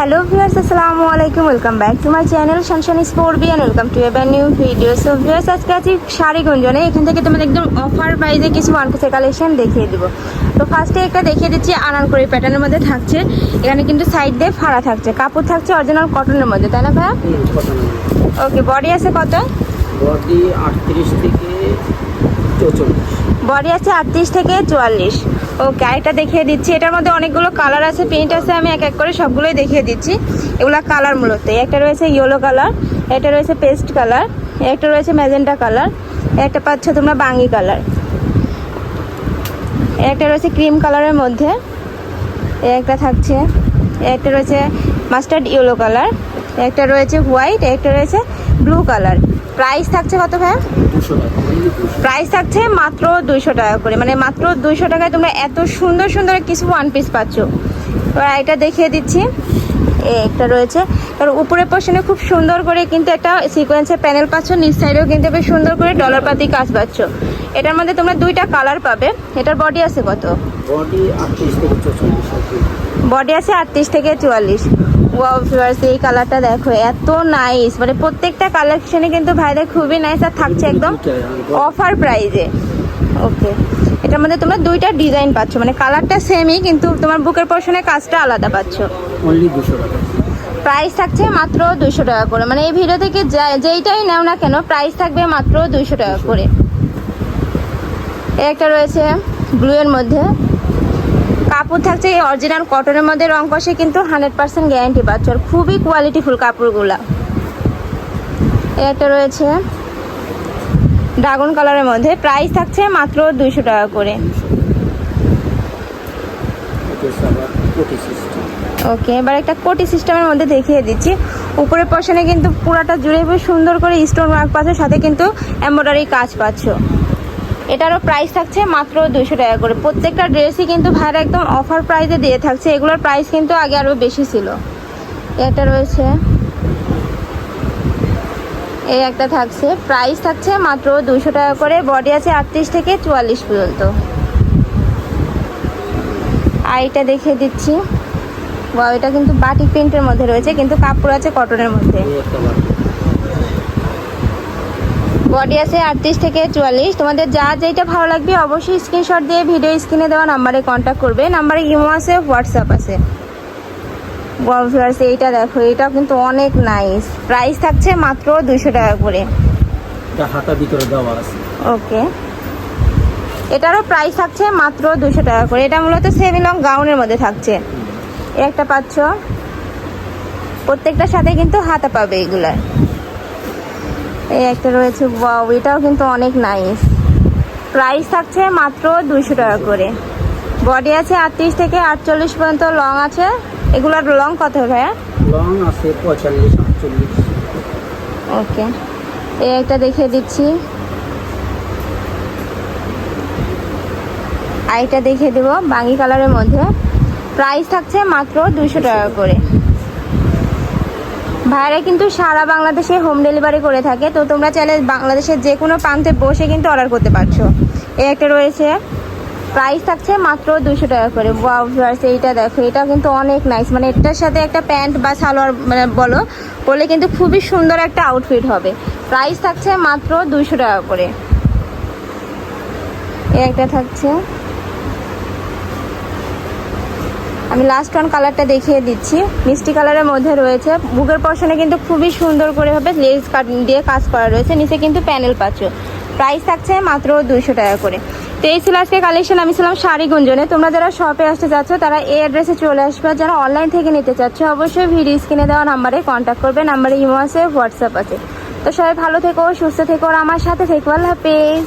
Hello viewers আসসালামু আলাইকুম welcome back to my channel শানশানি sport B and welcome to এবার new video so viewers আজকে আছি শাড়ি গুঞ্জনে এখান থেকে তোমাদের একদম অফার প্রাইসে কিছু ওয়ান পিসের কালেকশন দেখিয়ে দিব। তো ফার্স্টে একটা দেখিয়ে দিচ্ছি আনারকলি প্যাটার্নের মধ্যে থাকছে। এখানে কিন্তু সাইড দিয়ে ফাড়া থাকছে। কাপড় থাকছে অরিজিনাল কটনের মধ্যে তাই না ভাইয়া? ওকে বডি আছে কত? বডি আটত্রিশ থেকে চৌচল্লিশ। বডি আছে আটত্রিশ থেকে চুয়াল্লিশ। ওকে, আরেকটা দেখিয়ে দিচ্ছি। এটার মধ্যে অনেকগুলো কালার আছে প্রিন্ট আছে, আমি এক এক করে সবগুলোই দেখিয়ে দিচ্ছি। এগুলা কালার মূলত। একটা রয়েছে ইয়েলো কালার একটা রয়েছে পেস্ট কালার একটা রয়েছে ম্যাজেন্টা কালার একটা পাচ্ছ তোমরা বাঙ্গি কালার একটা রয়েছে ক্রিম কালারের মধ্যে, একটা থাকছে, একটা রয়েছে মাস্টার্ড ইয়েলো কালার একটা রয়েছে হোয়াইট একটা রয়েছে ব্লু কালার। প্রাইস থাকছে কত ভাই? দুশো টাকা। only 200 প্রাইস থাকছে মাত্র দুইশো টাকা করে। মানে মাত্র দুইশো টাকায় তোমরা এত সুন্দর সুন্দর কিছু ওয়ান পিস পাচ্ছ। এবার এটা দেখিয়ে দিচ্ছি। একটা রয়েছে। আর উপরের পোর্শনে খুব সুন্দর করে কিন্তু একটা সিকোয়েন্সের প্যানেল পাচ্ছ। নিচ সাইডেও কিন্তু বেশ সুন্দর করে ডলার পাতি কাজ পাচ্ছ। এটার মধ্যে তোমরা দুইটা কালার পাবে। এটার বডি আছে কত? বডি আটত্রিশ থেকে বডি আছে আটত্রিশ থেকে চুয়াল্লিশ। ওয়াও ভিউয়ার্স এই কালারটা দেখো এত নাইস মানে প্রত্যেকটা কালেকশনে কিন্তু ভাইদের খুবই নাইস আর থাকছে একদম অফার প্রাইজে ওকে এটার মধ্যে তোমরা দুইটা ডিজাইন পাচ্ছ মানে কালারটা সেমই কিন্তু তোমার বুকের পোর্শনে কাজটা আলাদা পাচ্ছ। অনলি দুশো টাকা। প্রাইস থাকছে মাত্র দুইশো টাকা করে। মানে এই ভিডিও থেকে যেইটাই নাও না কেন প্রাইস থাকবে মাত্র দুইশো টাকা করে। একটা রয়েছে ব্লু এর মধ্যে। কাপড় থাকছে এই অরিজিনাল কটনের মধ্যে, রং কষে কিন্তু হান্ড্রেড পার্সেন্ট গ্যারান্টি পাচ্ছ। আর খুবই কোয়ালিটিফুল কাপড়গুলা। একটা রয়েছে ড্রাগন কালারের মধ্যে। প্রাইস থাকছে মাত্র দুইশো টাকা করে। এটা ওকে এবার একটা কোটি সিস্টেমের মধ্যে দেখিয়ে দিচ্ছি। উপরের পোর্শনে কিন্তু পুরাটা জুড়ে সুন্দর করে স্টোন ওয়ার্ক পাচ্ছ, সাথে কিন্তু এমব্রয়ডারি কাজ পাচ্ছ। এটারও প্রাইস থাকছে মাত্র দুশো টাকা করে। প্রত্যেকটা ড্রেসই কিন্তু ভাইরা একদম অফার প্রাইসে দিয়ে থাকছে। এগুলোর প্রাইস কিন্তু আগে আরও বেশি ছিল। এটা রয়েছে। এই একটা থাকছে। প্রাইস থাকছে মাত্র দুশো টাকা করে। বডি আছে আটত্রিশ থেকে চুয়াল্লিশ পর্যন্ত। আর এটা দেখিয়ে দিচ্ছি। ওয়াও এটা কিন্তু বাটিক প্রিন্টের মধ্যে রয়েছে, কিন্তু কাপড় আছে কটনের মধ্যে। বাটি বডি আছে আটত্রিশ থেকে চুয়াল্লিশ। তোমাদের যা যেটা ভালো লাগবে অবশ্যই স্ক্রিনশট দিয়ে ভিডিও স্ক্রিনে দেওয়া নাম্বারে কন্ট্যাক্ট করবে। নাম্বারে ইমো আছে হোয়াটসঅ্যাপ আছে। ভিউয়ার্স এইটা দেখো এটাও কিন্তু অনেক নাইস প্রাইস থাকছে মাত্র দুশো টাকা করে। হাতা ভিতরে দেওয়া আছে। ওকে এটারও প্রাইস থাকছে মাত্র দুশো টাকা করে। এটা মূলত সেমি লং গাউনের মধ্যে থাকছে। একটা পাচ্ছ। প্রত্যেকটার সাথে কিন্তু হাতা পাবে এগুলার এই একটা রয়েছে ওয়াও এটাও কিন্তু অনেক নাইস প্রাইস থাকছে মাত্র দুশো টাকা করে। বডি আছে আটত্রিশ থেকে আটচল্লিশ পর্যন্ত লং আছে। এগুলার লং কত ভাইয়া? লং আছে পঁয়তাল্লিশ আটচল্লিশ। ওকে এই একটা দেখিয়ে দিচ্ছি। আইটা দেখিয়ে দেবো বাঙ্গি কালারের মধ্যে। প্রাইস থাকছে মাত্র দুশো টাকা করে। ভাইরা কিন্তু সারা বাংলাদেশে হোম ডেলিভারি করে থাকে। তো তোমরা চাইলে বাংলাদেশের যে কোনো প্রান্তে বসে কিন্তু অর্ডার করতে পারছ। এই একটা রয়েছে। প্রাইস থাকছে মাত্র দুশো টাকা করে। ওয়াও এইটা দেখো এটা কিন্তু অনেক নাইস মানে এটার সাথে একটা প্যান্ট বা সালোয়ার মানে বলো, পরলে কিন্তু খুবই সুন্দর একটা আউটফিট হবে। প্রাইস থাকছে মাত্র দুশো টাকা করে। একটা থাকছে। আমি লাস্ট ওয়ান কালারটা দেখিয়ে দিচ্ছি। মিষ্টি কালারের মধ্যে রয়েছে। বুকের পশনে কিন্তু খুবই সুন্দর করে হবে লেস কাট দিয়ে কাজ করা রয়েছে। নিচে কিন্তু প্যানেল পাচ্ছ প্রাইস থাকছে মাত্র দুইশো টাকা করে। তো এই ছিল আজকে কালেকশন আমি ছিলাম শাড়ি গুঞ্জনে। তোমরা যারা শপে আসতে চাচ্ছ তারা এই অ্যাড্রেসে চলে আসবে। যারা অনলাইন থেকে নিতে চাচ্ছ, অবশ্যই ভিডিও স্ক্রিনে দেওয়া নাম্বারে কন্ট্যাক্ট করবে। নাম্বারে ইমো আছে হোয়াটসঅ্যাপ আছে। তো সবাই ভালো থেকো, সুস্থ থেকো। আর আমার সাথে থেকো। আল্লাহ হাফেজ।